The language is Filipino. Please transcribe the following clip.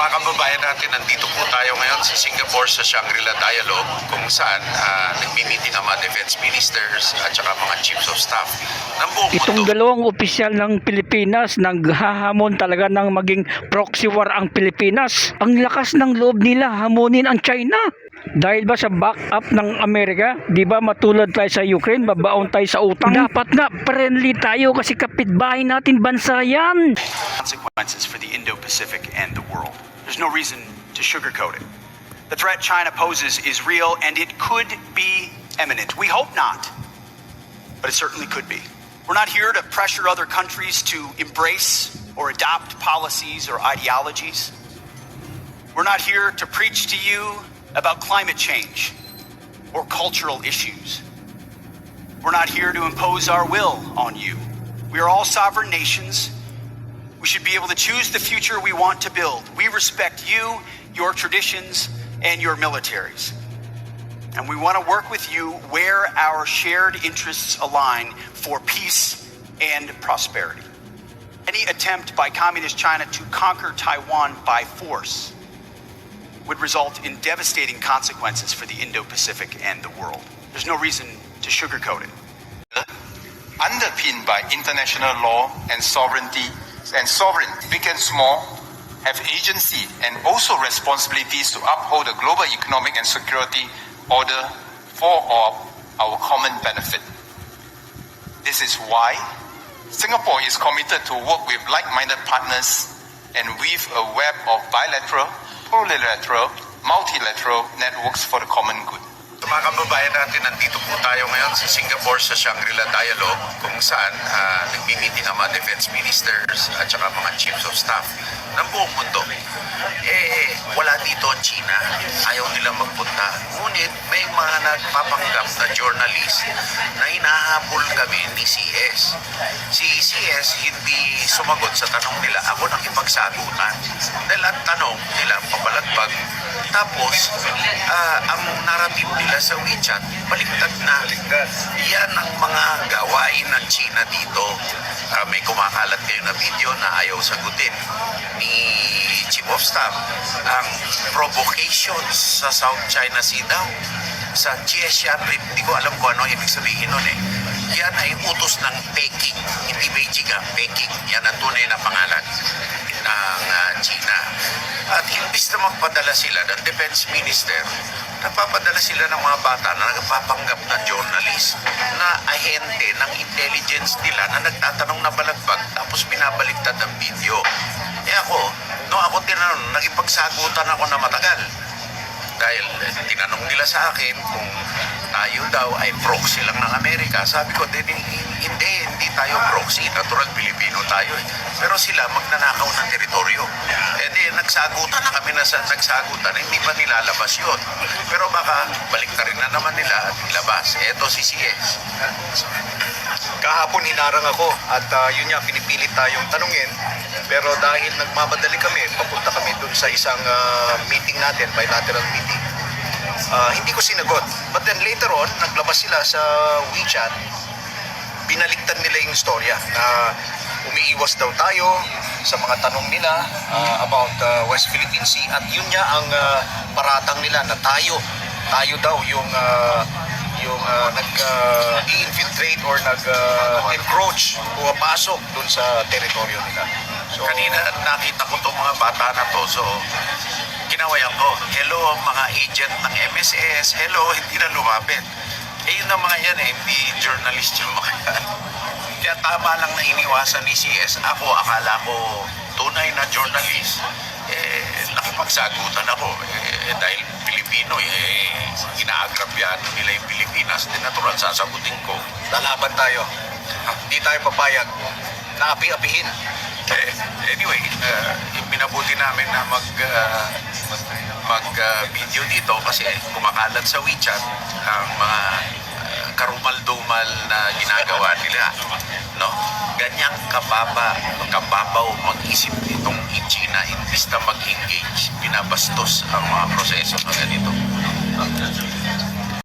Mga kababayan natin, nandito po tayo ngayon sa Singapore sa Shangri-La Dialogue kung saan ah, nagmi-meeting ang mga defense ministers at saka mga chiefs of staff ng buong Itong mundo. dalawang opisyal ng Pilipinas naghahamon talaga ng maging proxy war ang Pilipinas. Ang lakas ng loob nila hamunin ang China. Dahil ba sa backup ng Amerika, di ba matulad tayo sa Ukraine, babaon tayo sa utang? Dapat nga, friendly tayo kasi kapitbahay natin bansa yan. consequences for the Indo-Pacific and the world. There's no reason to sugarcoat it. The threat China poses is real and it could be imminent. We hope not, but it certainly could be. We're not here to pressure other countries to embrace or adopt policies or ideologies. We're not here to preach to you about climate change or cultural issues. We're not here to impose our will on you. We are all sovereign nations we should be able to choose the future we want to build. We respect you, your traditions, and your militaries. And we want to work with you where our shared interests align for peace and prosperity. Any attempt by Communist China to conquer Taiwan by force would result in devastating consequences for the Indo Pacific and the world. There's no reason to sugarcoat it. underpinned by international law and sovereignty and sovereign big and small have agency and also responsibilities to uphold the global economic and security order for all our common benefit. This is why Singapore is committed to work with like-minded partners and weave a web of bilateral, plurilateral, multilateral networks for the common good. Mga kababayan natin, nandito po tayo ngayon sa Singapore sa Shangri-La Dialogue kung saan ah, nagmi-meeting ang mga defense ministers at saka mga chiefs of staff ng buong mundo. Eh, wala dito ang China. Ayaw nilang magpunta. Ngunit may mga nagpapanggap na journalist na hinahabol kami ni CS. Si CS hindi sumagot sa tanong nila. Ako nakipagsagutan. Dahil ang tanong nila, papalagbag. Tapos, ah, ang narrative nila sa WeChat, baliktad na. Yan ang mga gawain ng China dito. Ah, may kumakalat kayo na video na ayaw sagutin ni Chief of Staff ang provocations sa South China Sea daw. Sa Jiesian Reef, hindi ko alam kung ano ibig sabihin nun eh. Yan ay utos ng Peking, hindi Beijing ah, Peking. Yan ang tunay na pangalan imbis na magpadala sila ng defense minister, napapadala sila ng mga bata na nagpapanggap na journalist na ahente ng intelligence nila na nagtatanong na balagbag tapos binabaliktad ang video. Eh ako, no ako tinanong, nagipagsagutan ako na matagal. Dahil eh, tinanong nila sa akin kung tayo daw ay proxy lang ng Amerika. Sabi ko, "Di- di- hindi, hindi tayo proxy. Natural Pilipino tayo eh. Pero sila magnanakaw ng teritoryo. Eh di, nagsagutan na kami na sa nagsagutan. Hindi pa nilalabas yun. Pero baka balik rin na naman nila at ilabas. Eto si CS. kahapon hinarang ako at ah, yun nga pinipilit tayong tanungin pero dahil nagmamadali kami papunta kami dun sa isang ah, meeting natin bilateral meeting ah, hindi ko sinagot but then later on naglabas sila sa WeChat binaliktad nila yung istorya na umiiwas daw tayo sa mga tanong nila ah, about ah, West Philippine Sea at yun nga ang ah, paratang nila na tayo tayo daw yung ah, yung uh, nag-infiltrate or nag-encroach, pumapasok dun sa teritoryo nila. So, Kanina nakita ko itong mga bata na to. So, ginawayan ko, hello mga agent ng MSS, hello, hindi na lumapit. Eh yun ang mga yan eh, hindi journalist yung mga yan. Kaya tama lang na iniwasan ni CS. Ako, akala ko tunay na journalist. Eh, nakipagsagutan ako. Eh, dahil Pilipino, eh, inaagrabyado nila yung Pilipinas. Di natural, sasagutin ko. lalaban tayo. Hindi tayo papayag na api-apihin. Eh, anyway, uh, minabuti namin na mag uh, mag uh, video dito kasi kumakalat sa WeChat ang mga uh, karumal-dumal na ginagawa nila. No? Ganyang kababa, kababaw mag-isip nitong China imbis na mag-engage, binabastos ang mga proseso na ganito.